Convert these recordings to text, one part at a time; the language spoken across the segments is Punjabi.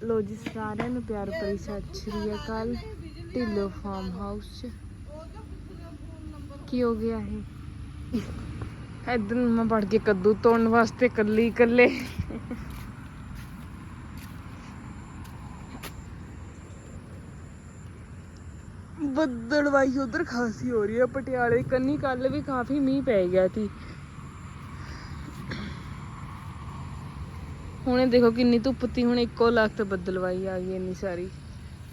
ਲੋ ਜੀ, ਸਾਰਿਆਂ ਨੂੰ ਪਿਆਰ ਭਰੀ ਸਤਿ ਸ਼੍ਰੀ ਅਕਾਲ। ਢਿੱਲੋ ਫਾਰਮ ਹਾਊਸ ਚ। ਕੀ ਹੋ ਗਿਆ ਇਹ? ਇਧਰ ਮੈਂ ਵੜ ਕੇ ਕੱਦੂ ਤੋੜਨ ਵਾਸਤੇ ਕੱਲੀ ਇਕੱਲੇ। ਬੱਦਲਵਾਈ ਉਧਰ ਖਾਸੀ ਹੋ ਰਹੀ ਹੈ ਪਟਿਆਲੇ, ਕੰਨੀ ਕੱਲ ਵੀ ਕਾਫੀ ਮੀਂਹ ਪੈ ਗਿਆ ਸੀ। ਹੁਣੇ ਦੇਖੋ ਕਿੰਨੀ ਧੁੱਪ ਤੀ ਹੁਣ ਇੱਕੋ ਲੱਖ ਤੇ ਬੱਦਲਵਾਈ ਆ ਗਈ ਇੰਨੀ ਸਾਰੀ।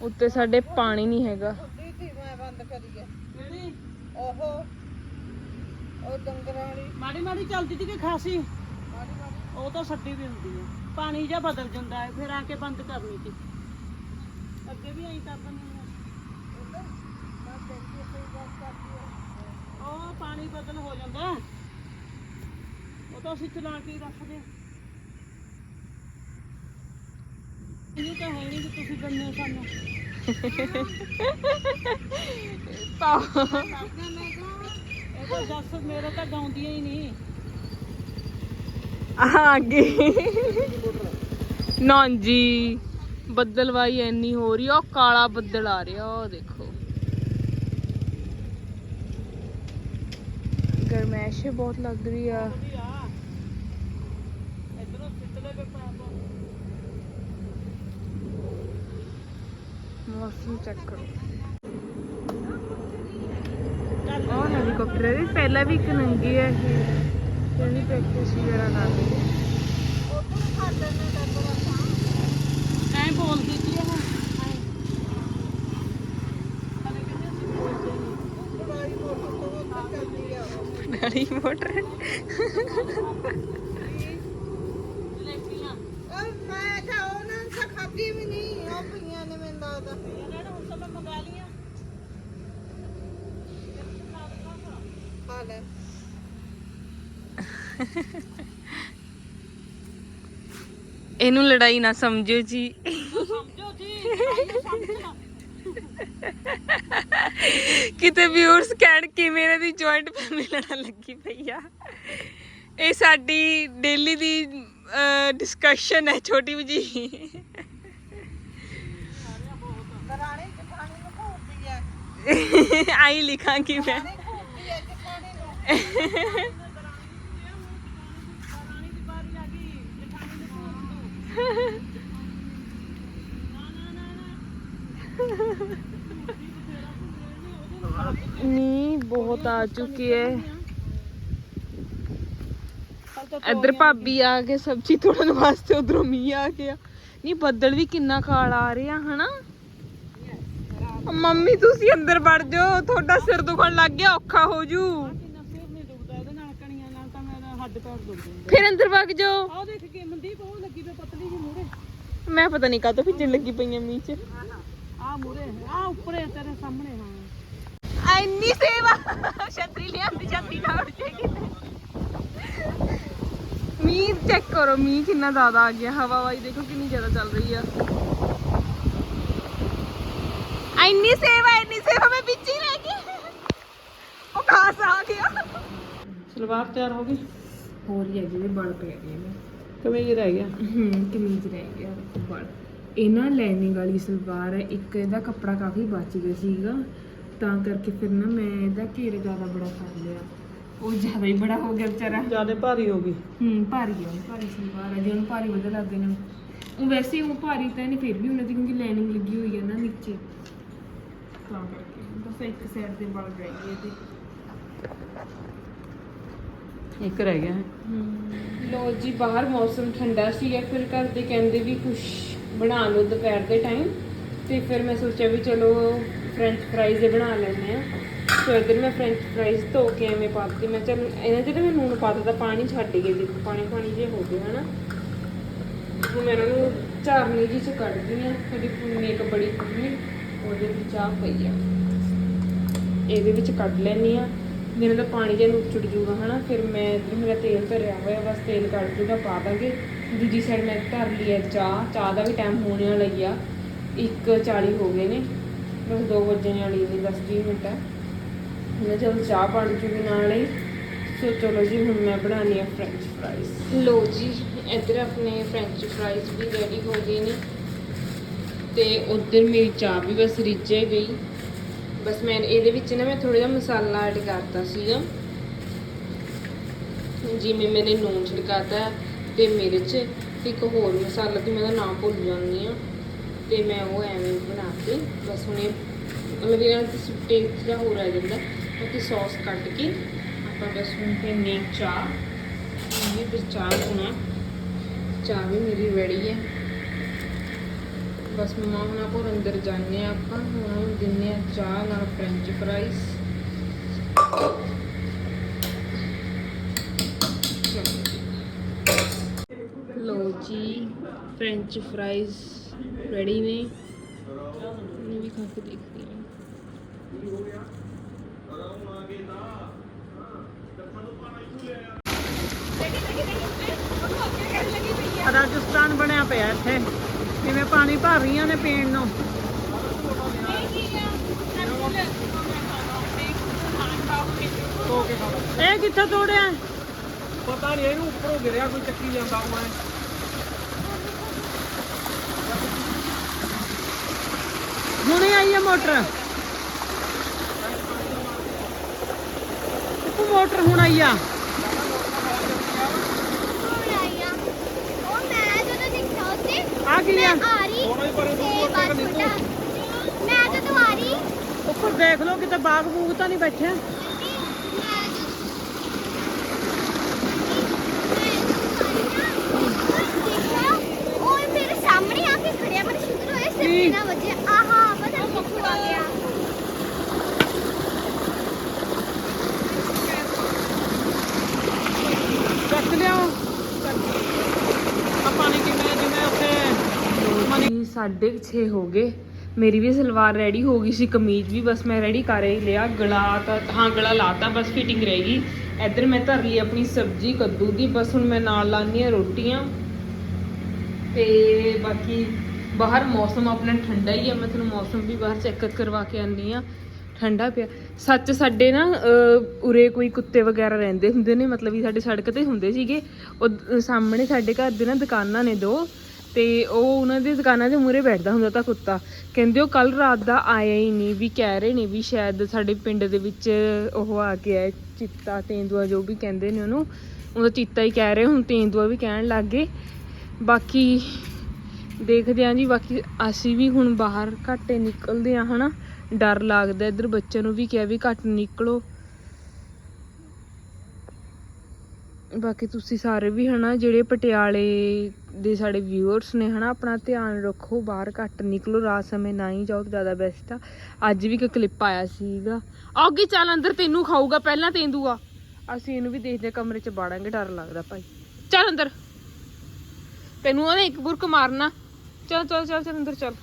ਉੱਤੇ ਸਾਡੇ ਪਾਣੀ ਨਹੀਂ ਹੈਗਾ। ਦੀਦੀ ਮੈਂ ਬੰਦ ਕਰੀ ਹੈ ਜਿਹੜੀ ਓਹੋ ਉਹ ਡੰਗਰਾਂ ਵਾਲੀ। ਮਾੜੀ ਮਾੜੀ ਚੱਲਦੀ ਸੀ ਕਿ ਖਾਸੀ? ਮਾੜੀ ਮਾੜੀ। ਉਹ ਤਾਂ ਛੱਡੀ ਵੀ ਹੁੰਦੀ ਹੈ ਪਾਣੀ ਜਾਂ ਬਦਲ ਜਾਂਦਾ ਹੈ ਫਿਰ ਆ ਕੇ ਬੰਦ ਕਰਨੀ ਸੀ ਅੱਗੇ ਵੀ ਐਂ ਕਰ ਦਿੰਦੇ ਉਧਰ ਮੈਂ ਦੇਖੀ ਕੋਈ ਬਾਤ ਕਰਦੀ ਹੈ ਆ। ਉਹ ਪਾਣੀ ਬਦਲ ਹੋ ਜਾਂਦਾ। ਹੈ। ਉਹ ਤਾਂ ਅਸੀਂ ਚਲਾ ਕੇ ਹੀ ਰੱਖਦੇ ਇਹ ਤਾਂ ਹੈ ਨਹੀਂ ਕਿ ਤੁਸੀਂ ਦਿੰਦੇ ਹੋ ਸਾਨੂੰ ਇਹ ਤਾਂ ਜੱਸ ਮੇਰੇ ਤਾਂ ਗਾਉਂਦੀਆਂ ਹੀ ਨਹੀਂ ਆ ਅੱਗੇ ਨਾ ਜੀ ਬੱਦਲਵਾਈ ਇੰਨੀ ਹੋ ਰਹੀ ਆ ਉਹ ਕਾਲਾ ਬੱਦਲ ਆ ਰਿਹਾ ਉਹ ਦੇਖੋ ਗਰਮੈਸ਼ ਬਹੁਤ ਲੱਗ ਰਹੀ ਆ ਵਧੀਆ ਇਧਰੋਂ ਸਿੱਟਲੇ ਪੇ ਮੌਸਮ ਚੈੱਕ ਕਰੋ। ਉਹ ਹੈਲੀਕਾਪਟਰ ਹੈ ਵੀ ਪਹਿਲਾਂ ਵੀ ਇੱਕ ਨੰਗੀ ਹੈ ਇਹ। ਇਹਦੀ ਪ੍ਰੈਕਟਿਸ ਵਗੈਰਾ ਕਰ ਰਹੀ ਹੈ ਉਧਰ ਸਾਡੇ ਨੇ ਡੰਗਰਾਂ ਸਾਂ ਐਂ ਬੋਲਦੀ ਸੀ ਨਹੀਂ ਬੜਾਈ ਮੋਟਰ ਤੋਂ ਉੱਤੇ ਚੱਲਦੀ ਆ ਉਹ ਡੈਡੀ ਮੋਟਰ ਜਲੇਬੀਆਂ ਓਏ ਮੈਂ ਤਾਂ ਉਹਨਾਂ ਨੇ ਤਾਂ ਖਾਧੀ ਵੀ ਨਹੀਂ ਉਹ ਪਈਆਂ ਨੇ ਮੈਨੂੰ ਲੱਗਦਾ ਇਹਨਾਂ ਨੇ ਹੁਣ ਤਾਂ ਮੈਂ ਮੰਗਾ ਲੀਆਂ ਖਾ ਲੈ ਇਹਨੂੰ ਲੜਾਈ ਨਾ ਸਮਝਿਓ ਜੀ। ਸਮਝੋ ਜੀ ਸਮਝਣਾ ਕਿਤੇ ਵਿਊਅਰਸ ਕਹਿਣ ਕਿਵੇਂ ਇਹਨਾਂ ਦੀ ਜੁਆਇੰਟ ਫੈਮਿਲੀ ਲੜਨ ਲੱਗੀ ਪਈ ਆ। ਇਹ ਸਾਡੀ ਡੇਲੀ ਦੀ ਡਿਸਕਸ਼ਨ ਹੈ ਛੋਟੀ ਜੀ ਦਰਾਣੀ ਜਠਾਣੀ ਨੂੰ ਘੂਰਦੀ ਹੈ ਆਈ ਲਿਖਾਂਗੀ ਮੈਂ। ਨੂੰ ਨੂੰ। ਨੀ ਬਹੁਤ ਆ ਚੁੱਕੀ ਹੈ ਇੱਧਰ ਭਾਬੀ ਆ ਕੇ ਸਬਜ਼ੀ ਤੋੜਨ ਵਾਸਤੇ ਉਧਰੋਂ ਮੀਂਹ ਆ ਗਿਆ। ਨਹੀਂ ਬੱਦਲ ਵੀ ਕਿੰਨਾ ਕਾਲਾ ਆ ਰਿਹਾ ਹਨਾ? ਮੰਮੀ, ਤੁਸੀਂ ਅੰਦਰ ਵੜ ਜਾਓ, ਤੁਹਾਡਾ ਸਿਰ ਦੁਖਣ ਲੱਗ ਗਿਆ, ਔਖਾ ਹੋ ਜੂ। ਕਿੰਨਾ ਸਿਰ ਨਹੀਂ ਦੁਖਦਾ ਇਹਦੇ ਨਾਲ ਕਣੀਆਂ ਨਾਲ ਤਾਂ ਮੇਰਾ ਹੱਡ ਪੈਰ ਦੁਖਦੇ ਨੇ ਫਿਰ ਅੰਦਰ ਵਗ ਜਾਓ। ਆਹ ਦੇਖ ਕੇ ਮਨਦੀਪ ਉਹ ਲੱਗੀ ਪਈ ਪਤਲੀ ਜੀ ਮੂਰੇ ਮੈਂ ਪਤਾ ਨਹੀਂ ਕਾਹਤੋਂ ਭਿੱਜਣ ਲੱਗੀ ਪਈਆਂ ਮੀਂਹ ਚ। ਆ ਮੂਰੇ ਆ ਉੱਪਰੇ ਤੇਰੇ ਸਾਹਮਣੇ ਹਾਂ ਐਨੀ ਸੇਵਾ। ਛਤਰੀ ਲਿਆਂਦੀ ਜਾਂਦੀ ਨਾ ਉੜ ਜਾਏਗੀ। ਮੀਂਹ ਚੈੱਕ ਕਰੋ, ਮੀਂਹ ਕਿੰਨਾ ਜ਼ਿਆਦਾ ਆ ਗਿਆ। ਹਵਾ ਵਾਈ ਦੇਖੋ ਕਿੰਨੀ ਜ਼ਿਆਦਾ ਚੱਲ ਰਹੀ ਆ। ਐਨੀ ਸੇਵਾ ਐਨੀ ਸੇਵਾ ਮੈਂ ਵਿੱਚ ਹੀ ਰਹਿ ਗਈ। ਉਹ ਖਾਸ ਆ ਗਿਆ। ਸਲਵਾਰ ਤਿਆਰ ਹੋ ਗਈ? ਹੋਰ ਹੀ ਅਜੇ ਬਲ ਪੈ ਗਏ ਨੇ। ਕਮੀਜ਼ ਰਹਿ ਗਿਆ। ਹੂੰ ਕਮੀਜ਼ ਰਹਿ ਗਿਆ ਬਲ। ਇਹ ਨਾ ਲਾਈਨਿੰਗ ਵਾਲੀ ਸਲਵਾਰ ਹੈ ਇੱਕ ਇਹਦਾ ਕੱਪੜਾ ਕਾਫੀ ਬਚ ਗਿਆ ਸੀਗਾ। ਤਾਂ ਕਰਕੇ ਫਿਰ ਨਾ ਮੈਂ ਇਹਦਾ ਘੇਰ ਜ਼ਿਆਦਾ ਬੜਾ ਕਰ ਲਿਆ। ਉਹ ਜ਼ਿਆਦਾ ਹੀ ਬੜਾ ਹੋ ਗਿਆ ਵਿਚਾਰਾ। ਜ਼ਿਆਦਾ ਭਾਰੀ ਹੋ ਗਈ। ਹੂੰ ਭਾਰੀ ਹੈ ਭਾਰੀ ਸਲਵਾਰ ਹੈ ਜੇ ਉਹਨੂੰ ਭਾਰੀ ਵਧੇ ਲੱਗਦੇ ਨੇ। ਉਹ ਵੈਸੇ ਉਹ ਭਾਰੀ ਤਾਂ ਨਹੀਂ ਫਿਰ ਵੀ ਉਹਨਾਂ ਦੀ ਕਿਉਂਕਿ ਲਾਈਨਿੰਗ ਲੱਗੀ ਹੋਈ ਹੈ ਨਾ ਨੀਚੇ। ਤਾਂ ਕਰਕੇ। ਬਸ ਇੱਕ ਸਾਈਡ ਰਹਿ ਗਈ ਇਹਦੇ। ਇੱਕ ਰਹਿ ਗਿਆ। ਲੋ ਜੀ ਬਾਹਰ ਮੌਸਮ ਠੰਡਾ ਸੀ ਫਿਰ ਘਰ ਦੇ ਕਹਿੰਦੇ ਵੀ ਕੁਝ ਬਣਾ ਲਓ ਦੁਪਹਿਰ ਦੇ ਟਾਈਮ ਤੇ ਫਿਰ ਮੈਂ ਸੋਚਿਆ ਵੀ ਚਲੋ ਫ੍ਰੈਂਚ ਫਰਾਈਜ਼ ਹੀ ਬਣਾ ਲੈਂਦੇ ਆ ਤੇ ਇਧਰ ਮੈਂ ਫ੍ਰੈਂਚ ਫਰਾਈਜ਼ ਧੋ ਕੇ ਐਵੇਂ ਪਾ ਦਿੱਤੀ ਮੈਂ ਚਲ ਇਹਨਾਂ ਜਿਹੜੇ ਮੈਂ ਨੂਨ ਪਾ ਦਿੱਤਾ ਪਾਣੀ ਛੱਡ ਗਏ ਦੇਖੋ ਪਾਣੀ ਪਾਣੀ ਜੇ ਹੋ ਗਿਆ ਹਨਾ। ਹੁਣ ਮੈਂ ਇਹਨਾਂ ਨੂੰ ਝਾਰਨੀ ਜੀ ਚ ਕੱਢਦੀ ਆ ਪੁੰਨੇ ਇੱਕ ਬੜੀ ਪੁੰਨੀ। ਉਹਦੇ ਵਿੱਚ ਆ ਪਈ ਆ। ਇਹਦੇ ਵਿੱਚ ਕੱਢ ਲੈਣੀ ਆ। ਜਿਵੇਂ ਦਾ ਪਾਣੀ ਜਿਹਾ ਨੁਚੜ ਜੂਗਾ, ਹਨਾ। ਫਿਰ ਮੈਂ ਮੇਰਾ ਤੇਲ ਭਰਿਆ ਹੋਇਆ, ਬਸ ਤੇਲ ਕੱਢ ਜੂਗਾ, ਪਾ ਦਾਂਗੇ। ਦੂਜੀ ਸਾਈਡ ਮੈਂ ਧਰ ਲਈ ਹੈ ਚਾਹ। ਚਾਹ ਦਾ ਵੀ ਟਾਈਮ ਹੋਣ ਵਾਲਾ ਹੀ ਆ 1:40 ਹੋ ਗਏ ਨੇ। ਬਸ 2 ਵਜੇ ਵਾਲੀ ਨੇ 10-20 ਮਿੰਟ। ਹੈ ਮੈਂ ਜਦੋਂ ਚਾਹ ਬਣ ਜੂਗੀ ਨਾਲ ਹੀ ਸੋ ਚਲੋ ਜੀ, ਹੁਣ ਮੈਂ ਬਣਾਉਣੀ ਆ ਫ੍ਰੈਂਚ ਫਰਾਈਜ਼ ਲੋ ਜੀ, ਇੱਧਰ ਆਪਣੇ ਫ੍ਰੈਂਚ ਫਰਾਈਜ਼ ਵੀ ਰੈਡੀ ਹੋ ਗਏ ਨੇ। ਤੇ ਉਧਰ ਮੇਰੀ ਚਾਹ ਵੀ ਬਸ ਰਿੱਝੇ ਗਈ। ਬਸ ਮੈਂ ਇਹਦੇ ਵਿੱਚ ਨਾ ਮੈਂ ਥੋੜਾ ਜਿਹਾ ਮਸਾਲਾ ਐਡ ਕਰਤਾ ਸੀਗਾ। ਜਿਵੇਂ ਮੈंने ਨੂਨ ਛਿੜਕਾਤਾ ਤੇ ਮਿਰਚ ਤੇ ਇੱਕ ਹੋਰ ਮਸਾਲਾ ਤੇ ਮੈਂ ਉਹਦਾ ਨਾਮ ਭੁੱਲ ਜਾਂਦੀ ਆ ਤੇ ਮੈਂ ਉਹ ਐਵੇਂ ਬਣਾ ਕੇ ਬਸ ਹੁਣ ਇਹ ਮਤਲਬ ਇਹਨਾਂ ਦਾ ਟੇਸਟ ਜਿਹਾ ਹੋ ਰਹਿ ਜਾਂਦਾ। ਬਾਕੀ ਸੌਸ ਕੱਟ ਕੇ ਆਪਾਂ ਬਸ ਹੁਣ ਪੀਨੇ ਚਾਹ। ਇਹ ਵੀ ਚਾਹ ਬਣਾ ਚਾਹ ਵੀ ਮੇਰੀ ਰੈਡੀ ਹੈ। ਬਸ ਮਮਾ ਹੁਣਾਂ ਕੋਲ ਅੰਦਰ ਜਾਂਦੇ ਆ ਆਪਾਂ। ਉਹਨਾਂ ਨੂੰ ਦਿੰਨੇ ਆ ਚਾਹ ਨਾਲ ਫ੍ਰੈਂਚ ਫਰਾਈਜ਼ ਲੋ ਜੀ ਫ੍ਰੈਂਚ ਫਰਾਈਜ਼ ਰੈਡੀ ਨੇ। ਇਹ ਵੀ ਖਾ ਕੇ ਦੇਖਦੇ ਹਾਂ। ਰਾਜਸਥਾਨ ਬਣਿਆ ਪਿਆ ਇੱਥੇ। ਜਿਵੇਂ ਪਾਣੀ ਭਰ ਰਹੀਆਂ ਨੇ ਪੀਣ ਨੂੰ। ਇਹ ਕਿੱਥੇ ਤੋੜਿਆ? ਪਤਾ ਨਹੀਂ ਇਹਨੂੰ ਉੱਪਰੋਂ ਗਿਰਿਆ ਕੋਈ ਚੱਕੀ ਜਾਂਦਾ ਮੈਂ ਹੁਣੇ ਆਈ ਹੈ ਮੋਟਰ। ਉਹ ਮੋਟਰ ਹੁਣ ਆਈ ਆ ਕੀ ਆ ਉੱਪਰ ਦੇਖ ਲਓ ਕਿਤੇ ਬਾਗ ਬੂਗ ਤਾਂ ਨਹੀਂ ਬੈਠੇ ਸਾਢੇ ਕੁ ਛੇ ਹੋ ਗਏ। ਮੇਰੀ ਵੀ ਸਲਵਾਰ ਰੈਡੀ ਹੋ ਗਈ ਸੀ, ਕਮੀਜ਼ ਵੀ ਬਸ ਮੈਂ ਰੈਡੀ ਕਰ ਹੀ ਲਿਆ, ਗਲਾ ਤਾਂ, ਹਾਂ, ਗਲਾ ਲਾਤਾ ਬਸ ਫਿਟਿੰਗ ਰਹੇਗੀ ਇੱਧਰ ਮੈਂ ਧਰ ਲਈ ਆਪਣੀ ਸਬਜ਼ੀ ਕੱਦੂ ਦੀ, ਬਸ ਹੁਣ ਮੈਂ ਨਾਲ ਲਾਉਣੀ ਆ ਰੋਟੀਆਂ। ਤੇ ਬਾਕੀ ਬਾਹਰ ਮੌਸਮ ਆਪਣਾ ਠੰਡਾ ਹੀ ਆ, ਮੈਂ ਤੁਹਾਨੂੰ ਮੌਸਮ ਵੀ ਬਾਹਰ ਚੈੱਕ ਕਰਵਾ ਕੇ ਆਨੀ ਆ ਠੰਡਾ ਪਿਆ। ਸੱਚ ਸਾਡੇ ਨਾ ਉਰੇ ਕੋਈ ਕੁੱਤੇ ਵਗੈਰਾ ਰਹਿੰਦੇ ਹੁੰਦੇ ਨੇ, ਮਤਲਬ ਵੀ ਸਾਡੇ ਸੜਕ ਤੇ ਹੁੰਦੇ ਸੀਗੇ। ਉਹ, ਸਾਹਮਣੇ ਸਾਡੇ ਘਰ ਦੇ ਨਾ ਦੁਕਾਨਾਂ ਨੇ ਦੋ। ਤੇ ਉਹ ਉਹਨਾਂ ਦੀ ਦੁਕਾਨਾਂ ਦੇ ਮੂਹਰੇ ਬੈਠਦਾ ਹੁੰਦਾ ਤਾਂ ਕੁੱਤਾ। ਕਹਿੰਦੇ ਉਹ ਕੱਲ ਰਾਤ ਦਾ ਆਇਆ ਹੀ ਨਹੀਂ ਵੀ ਕਹਿ ਰਹੇ ਨੇ ਵੀ ਸ਼ਾਇਦ ਸਾਡੇ ਪਿੰਡ ਦੇ ਵਿੱਚ ਉਹ ਆ ਗਿਆ ਹੈ, ਚਿੱਤਾ ਤੇਂਦੂਆ ਜੋ ਵੀ ਕਹਿੰਦੇ ਨੇ ਉਹਨੂੰ। ਉਹਦਾ ਚਿੱਤਾ ਹੀ ਕਹਿ ਰਹੇ ਹੁਣ ਤੇਂਦੂਆ ਵੀ ਕਹਿਣ ਲੱਗ ਗਏ। ਬਾਕੀ ਦੇਖਦੇ ਆਂ ਜੀ ਬਾਕੀ ਅਸੀਂ ਵੀ ਹੁਣ ਬਾਹਰ ਘੱਟੇ ਨਿਕਲਦੇ ਆ ਹਨਾ। ਡਰ ਲੱਗਦਾ ਇੱਧਰ ਬੱਚਿਆਂ ਨੂੰ ਵੀ ਕਿਹਾ ਵੀ ਘੱਟ ਨਿਕਲੋ। ਬਾਕੀ ਤੁਸੀਂ ਸਾਰੇ ਵੀ ਹਨਾ, ਜਿਹੜੇ ਪਟਿਆਲੇ ਦੇ ਸਾਡੇ ਵਿਊਅਰਸ ਨੇ ਹਨਾ, ਆਪਣਾ ਧਿਆਨ ਰੱਖੋ, ਬਾਹਰ ਘੱਟ ਨਿਕਲੋ, ਰਾਤ ਸਮੇਂ ਨਾ ਹੀ ਜਾਓ, ਜ਼ਿਆਦਾ ਬੈਸਟ ਆ। ਅੱਜ ਵੀ ਇੱਕ ਕਲਿੱਪ ਆਇਆ ਸੀਗਾ। ਅੱਗੇ ਚੱਲ ਅੰਦਰ ਤੈਨੂੰ ਖਾਊਗਾ, ਪਹਿਲਾਂ ਤੇਂਦੂਆ। ਅਸੀਂ ਇਹਨੂੰ ਵੀ ਦੇਖਦੇ ਕਮਰੇ 'ਚ ਬਾੜਾਂਗੇ, ਡਰ ਲੱਗਦਾ ਭਾਈ। ਚੱਲ ਅੰਦਰ। ਤੈਨੂੰ ਉਹਨੇ ਇੱਕ ਬੁਰਕ ਮਾਰਨਾ। ਚੱਲ ਚੱਲ ਚੱਲ ਚੱਲ, ਅੰਦਰ ਚੱਲ।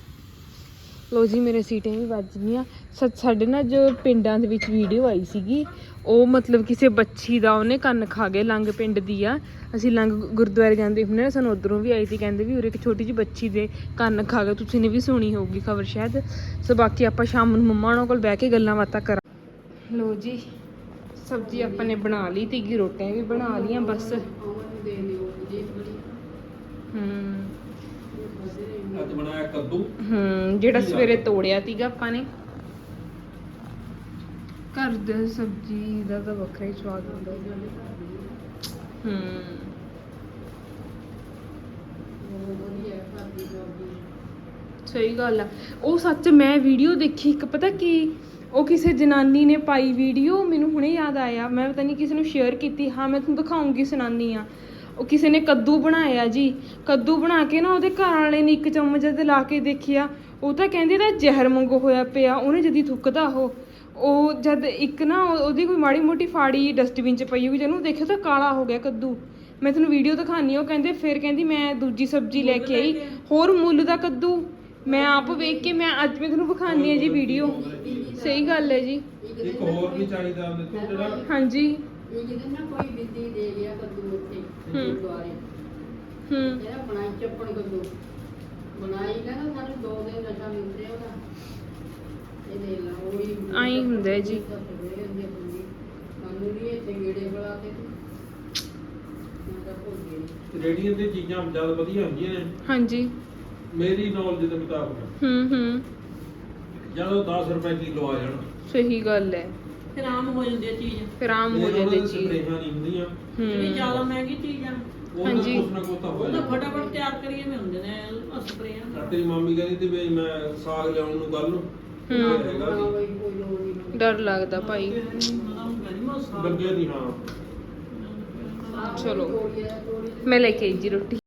ਲੋ ਜੀ, ਮੇਰੇ ਸੀਟਾਂ ਵੀ ਵੱਜ ਗਈਆਂ। ਸੱਚ ਸਾਡੇ ਨਾ ਜੋ ਪਿੰਡਾਂ ਦੇ ਵਿੱਚ ਵੀਡੀਓ ਆਈ ਸੀਗੀ। ਉਹ ਮਤਲਬ ਕਿਸੇ ਬੱਚੀ ਦਾ ਉਹਨੇ ਕੰਨ ਖਾ ਗਏ ਲੰਗ ਪਿੰਡ ਦੀ ਆ। ਅਸੀਂ ਲੰਗ ਗੁਰਦੁਆਰੇ ਜਾਂਦੇ ਹੁੰਦੇ ਨਾ ਸਾਨੂੰ ਉਧਰੋਂ ਵੀ ਆਈ ਸੀ ਕਹਿੰਦੇ ਵੀ ਉਰੇ ਇੱਕ ਛੋਟੀ ਜਿਹੀ ਬੱਚੀ ਦੇ ਕੰਨ ਖਾ ਗਏ ਤੁਸੀਂ ਨੇ ਵੀ ਸੁਣੀ ਹੋਊਗੀ ਖਬਰ ਸ਼ਾਇਦ। ਸੋ ਬਾਕੀ ਆਪਾਂ ਸ਼ਾਮ ਨੂੰ ਮੰਮਾ ਉਹਨਾਂ ਕੋਲ ਬਹਿ ਕੇ ਗੱਲਾਂ ਬਾਤਾਂ ਕਰਾਂ ਲੋ ਜੀ ਸਬਜ਼ੀ ਆਪਾਂ ਨੇ ਬਣਾ ਲਈ ਤੀਗੀ ਰੋਟੀਆਂ ਵੀ ਬਣਾ ਲੀਆਂ ਬਸ। ਹੂੰ। ਅੱਜ ਬਣਾਇਆ ਕੱਦੂ। ਹੂੰ ਜਿਹੜਾ ਸਵੇਰੇ ਤੋੜਿਆ ਸੀਗਾ ਆਪਾਂ ਨੇ। ਘਰ ਦੇ ਸਬਜ਼ੀ ਦਾ ਤਾਂ ਵੱਖਰਾ ਹੀ ਸਵਾਦ ਹੁੰਦਾ ਹੂੰ। ਸਹੀ ਗੱਲ ਆ। ਉਹ ਸੱਚ ਮੈਂ ਵੀਡੀਓ ਦੇਖੀ ਇੱਕ ਪਤਾ ਕੀ? ਉਹ ਕਿਸੇ ਜਨਾਨੀ ਨੇ ਪਾਈ ਵੀਡੀਓ ਮੈਨੂੰ ਹੁਣੇ ਯਾਦ ਆਇਆ। ਮੈਂ ਪਤਾ ਨਹੀਂ ਕਿਸੇ ਨੂੰ ਸ਼ੇਅਰ ਕੀਤੀ। ਹਾਂ ਮੈਂ ਤੁਹਾਨੂੰ ਦਿਖਾਉਂਗੀ ਸੁਣਾਨੀ ਆ। ਉਹ ਕਿਸੇ ਨੇ ਕੱਦੂ ਬਣਾਇਆ ਜੀ। ਕੱਦੂ ਬਣਾ ਕੇ ਨਾ ਉਹਦੇ ਘਰ ਵਾਲੇ ਨੇ ਇੱਕ ਚਮਚ ਤੇ ਲਾ ਕੇ ਦੇਖਿਆ ਉਹ ਤਾਂ ਕਹਿੰਦੇ ਤਾਂ ਜ਼ਹਿਰ ਵਾਂਗੂ ਹੋਇਆ ਪਿਆ। ਉਹਨੇ ਜਦੀ ਥੁੱਕਦਾ ਉਹ। ਉਹ ਜਦ ਇੱਕ ਨਾ ਉਹ- ਉਹਦੀ ਕੋਈ ਮਾੜੀ ਮੋਟੀ ਫਾੜੀ ਡਸਟਬਿਨ ਚ ਪਈ ਹੋਈ ਜਿਹਨੂੰ ਦੇਖਿਆ ਤਾਂ ਕਾਲਾ ਹੋ ਗਿਆ ਕੱਦੂ। ਮੈਂ ਤੁਹਾਨੂੰ ਵੀਡੀਓ ਦਿਖਾਣੀ ਉਹ ਕਹਿੰਦੇ ਫਿਰ ਕਹਿੰਦੀ ਮੈਂ ਦੂਜੀ ਸਬਜ਼ੀ ਲੈ ਕੇ ਆਈ। ਹੋਰ ਮੁੱਲ ਦਾ ਕੱਦੂ। ਮੈਂ ਆਪ ਵੇਖ ਕੇ ਮੈਂ ਅੱਜ ਮੈਂ ਤੁਹਾਨੂੰ ਵਿਖਾਣੀ ਹੈ ਜੀ ਵੀਡੀਓ ਸਹੀ ਗੱਲ ਹੈ ਜੀ। ਇੱਕ ਹੋਰ ਵੀ ਚਾਹੀਦਾ ਉਹਦੇ ਤੋਂ ਜਿਹੜਾ ਹਾਂਜੀ। ਇਹ ਜਿਹਦੇ ਨਾ ਕੋਈ ਵਿੱਦੀ ਦੇ ਗਿਆ ਕੱਦੂ ਉੱਥੇ ਹੂੰ। ਗੁਰਦੁਆਰੇ। ਹੂੰ। ਇਹਦਾ ਬਣਾਈ ਚੱਪਣ ਕੱਦੂ। ਬਣਾਈ ਕਹਿੰਦਾ ਸਾਨੂੰ ਦੋ ਦਿਨ ਨਸ਼ਾ ਮਿਲਦੇ ਉਹਦਾ। ਇਹ ਦੇ ਲਾ ਉਹ ਵੀ ਆਈਂ ਹੁੰਦਾ ਹੈ ਜੀ। ਮੈਂ ਤਾਂ ਤੇ ਚੀਜ਼ਾਂ ਜ਼ਿਆਦਾ ਵਧੀਆ ਹੁੰਦੀਆਂ ਨੇ। ਹਾਂਜੀ। ਮੇਰੀ ਨੌਲੇਜ ਦੇ ਮੁਤਾਬਕ। ਹੂੰ ਹੂੰ। ਜਦੋਂ 10 ਰੁਪਏ ਕਿਲੋ ਆ ਜਾਣ। ਸਹੀ ਗੱਲ ਹੈ ਫਿਰ ਆਮ ਹੋ ਜਾਂਦੀ ਹੈ ਚੀਜ਼। ਫਿਰ ਆਮ ਹੋ ਜਾਂਦੀ ਉਹਨਾਂ ਦੇ ਚੀਜ਼। ਸਪਰੇਹਾਂ ਨਹੀਂ ਹੁੰਦੀਆਂ। ਜਿਹੜੀ ਹੂੰ ਜ਼ਿਆਦਾ ਮਹਿੰਗੀ ਚੀਜ਼ ਆ। ਉਹ ਹਾਂਜੀ। ਕੁਛ ਨਾ ਕੁਛ ਤਾਂ ਹੋ ਉਹ ਤਾਂ ਜਾਂਦਾ। ਫਟਾਫਟ ਤਿਆਰ ਕਰੀਏ ਮੈਂ ਹੁੰਦੇ ਨੇ ਸਪਰੇਆਂ ਤੇਰੀ ਮੰਮੀ ਕਹਿੰਦੀ ਸੀ ਵੀ ਮੈਂ ਸਾਗ ਲਿਆਉਣ ਨੂੰ ਕੱਲ ਹੂੰ। ਹੈਗਾ ਹਾਂ ਸੀ ਡਰ ਲੱਗਦਾ ਭਾਈ ਹਾਂ ਚਲੋ। ਮੈਂ ਲੈ ਕੇ ਆਈ ਜੀ ਰੋਟੀ